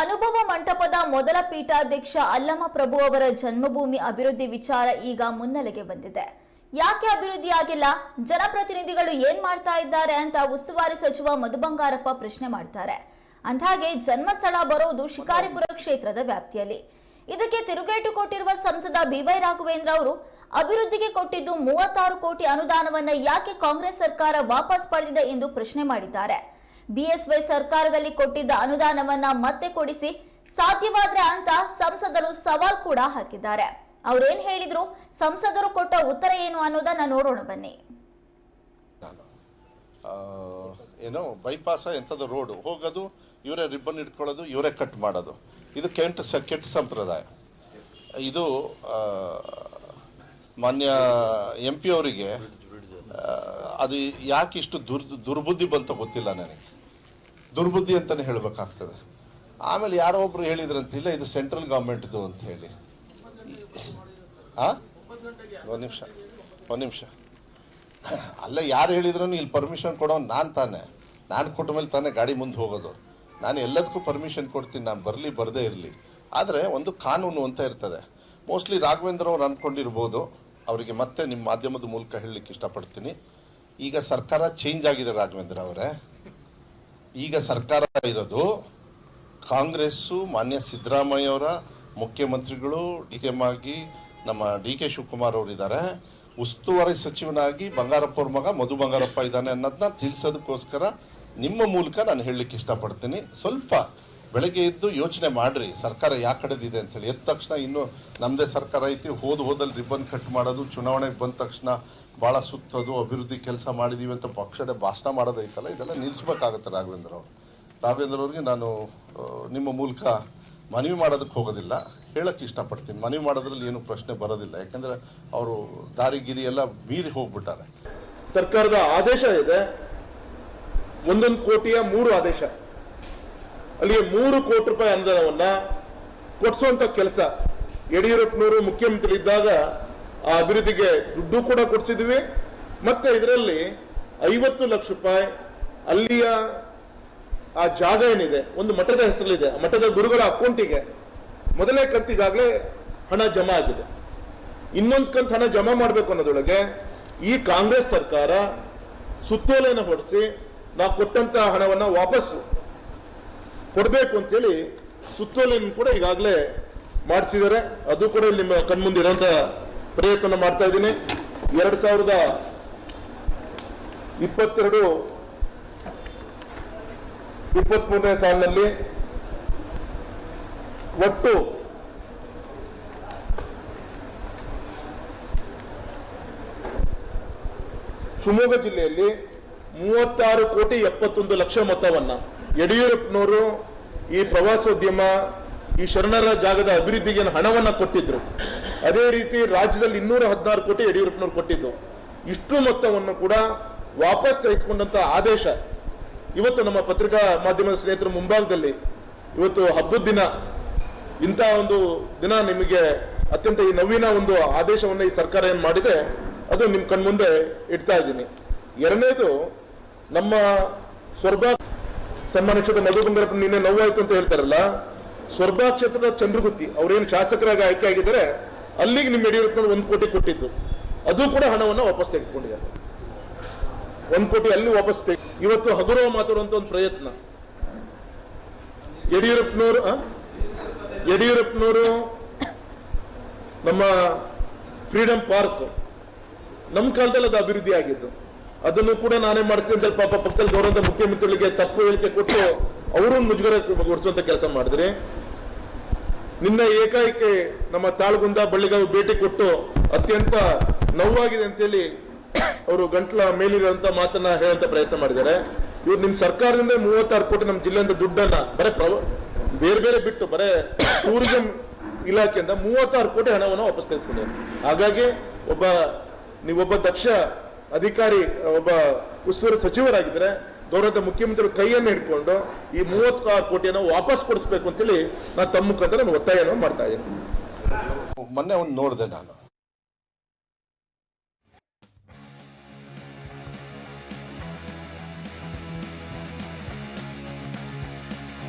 ಅನುಭವ ಮಂಟಪದ ಮೊದಲ ಪೀಠಾಧ್ಯಕ್ಷ ಅಲ್ಲಮ ಪ್ರಭು ಅವರ ಜನ್ಮಭೂಮಿ ಅಭಿವೃದ್ಧಿ ವಿಚಾರ ಈಗ ಮುನ್ನೆಲೆಗೆ ಬಂದಿದೆ. ಯಾಕೆ ಅಭಿವೃದ್ಧಿ ಆಗಿಲ್ಲ? ಜನಪ್ರತಿನಿಧಿಗಳು ಏನ್ ಮಾಡ್ತಾ ಇದ್ದಾರೆ ಅಂತ ಉಸ್ತುವಾರಿ ಸಚಿವ ಮಧು ಬಂಗಾರಪ್ಪ ಪ್ರಶ್ನೆ ಮಾಡ್ತಾರೆ. ಅಂದ್ಹಾಗೆ ಜನ್ಮಸ್ಥಳ ಬರೋದು ಶಿಕಾರಿಪುರ ಕ್ಷೇತ್ರದ ವ್ಯಾಪ್ತಿಯಲ್ಲಿ. ಇದಕ್ಕೆ ತಿರುಗೇಟು ಕೊಟ್ಟಿರುವ ಸಂಸದ ಬಿವೈ ರಾಘವೇಂದ್ರ ಅವರು, ಅಭಿವೃದ್ಧಿಗೆ ಕೊಟ್ಟಿದ್ದು ಮೂವತ್ತಾರು ಕೋಟಿ ಅನುದಾನವನ್ನ ಯಾಕೆ ಕಾಂಗ್ರೆಸ್ ಸರ್ಕಾರ ವಾಪಸ್ ಪಡೆದಿದೆ ಎಂದು ಪ್ರಶ್ನೆ ಮಾಡಿದ್ದಾರೆ. ಬಿಎಸ್ವೈ ಸರ್ಕಾರದಲ್ಲಿ ಕೊಟ್ಟಿದ್ದ ಅನುದಾನವನ್ನ ಮತ್ತೆ ಕೊಡಿಸಿ ಸಾಧ್ಯವಾದ್ರೆ ಅಂತ ಸಂಸದರು ಸವಾಲ್ ಕೂಡ ಹಾಕಿದ್ದಾರೆ. ಅವ್ರೇನ್ ಹೇಳಿದ್ರು? ಸಂಸದರು ಕೊಟ್ಟ ಉತ್ತರ ಏನು ಅನ್ನೋದನ್ನ ನೋಡೋಣ ಬನ್ನಿ. ಏನೋ ಬೈಪಾಸ ಎಂಥದ್ದು ರೋಡು, ಹೋಗೋದು, ಇವರೇ ರಿಬ್ಬನ್ ಇಟ್ಕೊಳ್ಳೋದು ಇವರೇ ಕಟ್ ಮಾಡೋದು. ಇದು ಕೆಂಟ ಸ ಕೆಟ್ಟ ಸಂಪ್ರದಾಯ. ಇದು ಮಾನ್ಯ ಎಂ ಪಿ ಅವರಿಗೆ ಅದು ಯಾಕೆ ಇಷ್ಟು ದುರ್, ದುರ್ಬುದ್ಧಿ ಬಂತ ಗೊತ್ತಿಲ್ಲ ನನಗೆ. ದುರ್ಬುದ್ಧಿ ಅಂತಲೇ ಹೇಳಬೇಕಾಗ್ತದೆ. ಆಮೇಲೆ ಯಾರೋ ಒಬ್ರು ಹೇಳಿದ್ರಂತ ಇಲ್ಲ ಇದು ಸೆಂಟ್ರಲ್ ಗೌರ್ಮೆಂಟ್ದು ಅಂತ ಹೇಳಿ. ಆ? ಒಂದು ನಿಮಿಷ ಒಂದು ನಿಮಿಷ. ಅಲ್ಲ, ಯಾರು ಹೇಳಿದ್ರು ಇಲ್ಲಿ ಪರ್ಮಿಷನ್ ಕೊಡೋನು ನಾನು ತಾನೇ. ನಾನು ಕೊಟ್ಟ ಮೇಲೆ ತಾನೇ ಗಾಡಿ ಮುಂದೆ ಹೋಗೋದು. ನಾನು ಎಲ್ಲದಕ್ಕೂ ಪರ್ಮಿಷನ್ ಕೊಡ್ತೀನಿ, ನಾನು ಬರಲಿ, ಬರದೇ ಇರಲಿ. ಆದರೆ ಒಂದು ಕಾನೂನು ಅಂತ ಇರ್ತದೆ. ಮೋಸ್ಟ್ಲಿ ರಾಘವೇಂದ್ರ ಅವ್ರು ಅಂದ್ಕೊಂಡಿರ್ಬೋದು ಅವರಿಗೆ ಮತ್ತೆ ನಿಮ್ಮ ಮಾಧ್ಯಮದ ಮೂಲಕ ಹೇಳಲಿಕ್ಕೆ ಇಷ್ಟಪಡ್ತೀನಿ. ಈಗ ಸರ್ಕಾರ ಚೇಂಜ್ ಆಗಿದೆ ರಾಘವೇಂದ್ರ ಅವರೇ. ಈಗ ಸರ್ಕಾರ ಇರೋದು ಕಾಂಗ್ರೆಸ್ಸು, ಮಾನ್ಯ ಸಿದ್ದರಾಮಯ್ಯ ಅವರ, ಮುಖ್ಯಮಂತ್ರಿಗಳು, ಡಿ ಆಗಿ ನಮ್ಮ ಡಿ ಕೆ ಶಿವಕುಮಾರ್ ಅವರಿದ್ದಾರೆ ಉಸ್ತುವಾರಿ ಸಚಿವನಾಗಿ ಬಂಗಾರಪ್ಪ ಅವ್ರ ಮಗ ಮಧು ಬಂಗಾರಪ್ಪ ಇದ್ದಾನೆ ಅನ್ನೋದನ್ನ ತಿಳಿಸೋದಕ್ಕೋಸ್ಕರ ನಿಮ್ಮ ಮೂಲಕ ನಾನು ಹೇಳಲಿಕ್ಕೆ ಇಷ್ಟಪಡ್ತೀನಿ. ಸ್ವಲ್ಪ ಬೆಳಗ್ಗೆ ಎದ್ದು ಯೋಚನೆ ಮಾಡ್ರಿ, ಸರ್ಕಾರ ಯಾವ ಕಡೆದಿದೆ ಅಂತೇಳಿ. ಎದ್ದ ತಕ್ಷಣ ಇನ್ನು ನಮ್ಮದೇ ಸರ್ಕಾರ ಐತಿ, ಹೋದ ಹೋದಲ್ಲಿ ರಿಬ್ಬನ್ ಕಟ್ ಮಾಡೋದು, ಚುನಾವಣೆಗೆ ಬಂದ ತಕ್ಷಣ ಭಾಳ ಸುತ್ತೋದು, ಅಭಿವೃದ್ಧಿ ಕೆಲಸ ಮಾಡಿದೀವಿ ಅಂತ ಪಕ್ಷದ ಭಾಷಣ ಮಾಡೋದೈತಲ್ಲ, ಇದೆಲ್ಲ ನಿಲ್ಲಿಸ್ಬೇಕಾಗತ್ತೆ ರಾಘವೇಂದ್ರ ಅವರು. ರಾಘವೇಂದ್ರ ಅವ್ರಿಗೆ ನಾನು ನಿಮ್ಮ ಮೂಲಕ ಮನವಿ ಮಾಡೋದಕ್ಕೆ ಹೋಗೋದಿಲ್ಲ, ಹೇಳಕ್ಕೆ ಇಷ್ಟಪಡ್ತೀನಿ. ಮನವಿ ಮಾಡೋದ್ರಲ್ಲಿ ಏನು ಪ್ರಶ್ನೆ ಬರೋದಿಲ್ಲ, ಯಾಕಂದ್ರೆ ಅವರು ದಾರಿಗಿರಿ ಎಲ್ಲ ಮೀರಿ ಹೋಗ್ಬಿಟ್ಟಾರೆ. ಸರ್ಕಾರದ ಆದೇಶ ಇದೆ, ಒಂದೊಂದು ಕೋಟಿಯ ಮೂರು ಆದೇಶ. ಅಲ್ಲಿಗೆ ಮೂರು ಕೋಟಿ ರೂಪಾಯಿ ಅನುದಾನವನ್ನ ಕೊಡಿಸುವಂತ ಕೆಲಸ. ಯಡಿಯೂರಪ್ಪನವರು ಮುಖ್ಯಮಂತ್ರಿ ಇದ್ದಾಗ ಆ ಅಭಿವೃದ್ಧಿಗೆ ದುಡ್ಡು ಕೂಡ ಕೊಡಿಸಿದ್ವಿ. ಮತ್ತೆ ಇದರಲ್ಲಿ ಐವತ್ತು ಲಕ್ಷ ರೂಪಾಯಿ ಅಲ್ಲಿಯ ಆ ಜಾಗ ಏನಿದೆ, ಒಂದು ಮಠದ ಹೆಸರಲ್ಲಿದೆ. ಮಠದ ಗುರುಗಳ ಅಕೌಂಟಿಗೆ ಮೊದಲೇ ಕಂತಿಗಾಗಲೇ ಹಣ ಜಮಾ ಆಗಿದೆ. ಇನ್ನೊಂದು ಕಂತು ಹಣ ಜಮಾ ಮಾಡಬೇಕು ಅನ್ನೋದೊಳಗೆ ಈ ಕಾಂಗ್ರೆಸ್ ಸರ್ಕಾರ ಸುತ್ತೋಲೆಯನ್ನು ಹೊರಡಿಸಿ ನಾವು ಕೊಟ್ಟಂತ ಹಣವನ್ನು ವಾಪಸ್ ಕೊಡಬೇಕು ಅಂತೇಳಿ ಸುತ್ತೋಲೆಯನ್ನು ಕೂಡ ಈಗಾಗಲೇ ಮಾಡಿಸಿದ್ದಾರೆ. ಅದು ಕೂಡ ನಿಮ್ಮ ಕಣ್ಮುಂದೆ ಇರೋಂಥ ಪ್ರಯತ್ನ ಮಾಡ್ತಾ ಇದ್ದೀನಿ. ಎರಡು ಸಾವಿರದ ಇಪ್ಪತ್ತೆರಡು ಇಪ್ಪತ್ಮೂರನೇ ಸಾಲಿನಲ್ಲಿ ಒಟ್ಟು ಶಿವಮೊಗ್ಗ ಜಿಲ್ಲೆಯಲ್ಲಿ ಮೂವತ್ತಾರು ಕೋಟಿ ಎಪ್ಪತ್ತೊಂದು ಲಕ್ಷ ಮೊತ್ತವನ್ನ ಯಡಿಯೂರಪ್ಪನವರು ಈ ಪ್ರವಾಸೋದ್ಯಮ, ಈ ಶರಣರ ಜಾಗದ ಅಭಿವೃದ್ಧಿಗೆ ಹಣವನ್ನ ಕೊಟ್ಟಿದ್ರು. ಅದೇ ರೀತಿ ರಾಜ್ಯದಲ್ಲಿ ಇನ್ನೂರ ಹದಿನಾರು ಕೋಟಿ ಯಡಿಯೂರಪ್ಪನವರು ಕೊಟ್ಟಿದ್ದು. ಇಷ್ಟು ಮೊತ್ತವನ್ನು ಕೂಡ ವಾಪಸ್ ತೆಗೆದುಕೊಂಡಂತ ಆದೇಶ ಇವತ್ತು ನಮ್ಮ ಪತ್ರಿಕಾ ಮಾಧ್ಯಮದ ಸ್ನೇಹಿತರ ಮುಂಭಾಗದಲ್ಲಿ ಇವತ್ತು ಹಬ್ಬದ ದಿನ. ಇಂತಹ ಒಂದು ದಿನ ನಿಮಗೆ ಅತ್ಯಂತ ಈ ನವೀನ ಒಂದು ಆದೇಶವನ್ನು ಈ ಸರ್ಕಾರ ಏನ್ ಮಾಡಿದೆ, ಅದು ನಿಮ್ ಕಣ್ಮುಂದೆ ಇಡ್ತಾ ಇದ್ದೀನಿ. ಎರಡನೇದು, ನಮ್ಮ ಸ್ವರ್ಭ ಸನ್ಮಾನ ನಕ್ಷತ್ರ ಮಧು ಬಂಗಾರಪ್ಪ ನಿನ್ನೆ ನೋವಾಯ್ತು ಅಂತ ಹೇಳ್ತಾರಲ್ಲ ಸ್ವರ್ಭ ಕ್ಷೇತ್ರದ ಚಂದ್ರಗುತ್ತಿ ಅವ್ರೇನು ಶಾಸಕರಾಗಿ ಆಯ್ಕೆ ಆಗಿದ್ದಾರೆ, ಅಲ್ಲಿಗೆ ನಿಮ್ಮ ಯಡಿಯೂರಪ್ಪ ಒಂದು ಕೋಟಿ ಕೊಟ್ಟಿದ್ದು, ಅದು ಕೂಡ ಹಣವನ್ನು ವಾಪಸ್ ತೆಗೆದುಕೊಂಡಿದ್ದಾರೆ ಒಂದ್ ಕೋಟಿ ಅಲ್ಲಿ ವಾಪಸ್ ತೆಗೆ ಇವತ್ತು ಹಗುರವ ಮಾತಾಡುವಂತ ಒಂದು ಪ್ರಯತ್ನ ಯಡಿಯೂರಪ್ಪನವರು? ಯಡಿಯೂರಪ್ಪನವರು ನಮ್ಮ ಫ್ರೀಡಂ ಪಾರ್ಕ್ ನಮ್ಮ ಕಾಲದಲ್ಲಿ ಅದು ಅಭಿವೃದ್ಧಿ ಆಗಿದ್ದು ಅದನ್ನು ಕೂಡ ನಾನೇ ಮಾಡಿಸ್ತೀನಿ ಅಂತ ಪಾಪ ಪಕ್ಕದಲ್ಲಿ ಗೌರವದ ಮುಖ್ಯಮಂತ್ರಿಗಳಿಗೆ ತಪ್ಪು ಹೇಳಿಕೆ ಕೊಟ್ಟು ಅವರು ಮುಜುಗರ ಹೊಡಿಸುವಂತ ಕೆಲಸ ಮಾಡಿದ್ರಿ. ನಿನ್ನ ಏಕಾಏಕಿ ನಮ್ಮ ತಾಳಗುಂದ ಬಳ್ಳಿಗಾವಿ ಭೇಟಿ ಕೊಟ್ಟು ಅತ್ಯಂತ ನೋವಾಗಿದೆ ಅಂತೇಳಿ ಅವರು ಗಂಟ್ಲ ಮೇಲಿರುವಂತ ಮಾತನ್ನ ಹೇಳುವಂತ ಪ್ರಯತ್ನ ಮಾಡಿದ್ದಾರೆ. ಇವ್ರು ನಿಮ್ ಸರ್ಕಾರದಿಂದ ಮೂವತ್ತಾರು ಕೋಟಿ ನಮ್ಮ ಜಿಲ್ಲೆಯಿಂದ ದುಡ್ಡನ್ನ ಬರೇ ಬೇರೆ ಬೇರೆ ಬಿಟ್ಟು ಬರೇ ಟೂರಿಸಂ ಇಲಾಖೆಯಿಂದ ಮೂವತ್ತಾರು ಕೋಟಿ ಹಣವನ್ನು ವಾಪಸ್ ತೆಗೆದುಕೊಂಡಿದ್ದಾರೆ ಹಾಗಾಗಿ ಒಬ್ಬ, ನೀವೊಬ್ಬ ದಕ್ಷ ಅಧಿಕಾರಿ, ಒಬ್ಬ ಉಸ್ತುವಾರಿ ಸಚಿವರಾಗಿದ್ದರೆ ಗೌರವದ ಮುಖ್ಯಮಂತ್ರಿ ಕೈಯನ್ನು ಹಿಡ್ಕೊಂಡು ಈ ಮೂವತ್ತಾರು ಕೋಟಿಯನ್ನು ವಾಪಸ್ ಕೊಡಿಸ್ಬೇಕು ಅಂತೇಳಿ ನಾನು ತಮ್ಮ ಮುಖಾಂತರ ನಾನು ಒತ್ತಾಯವನ್ನು ಮಾಡ್ತಾ ಇದ್ದೀನಿ. ಮೊನ್ನೆ ಒಂದು ನೋಡಿದೆ ನಾನು.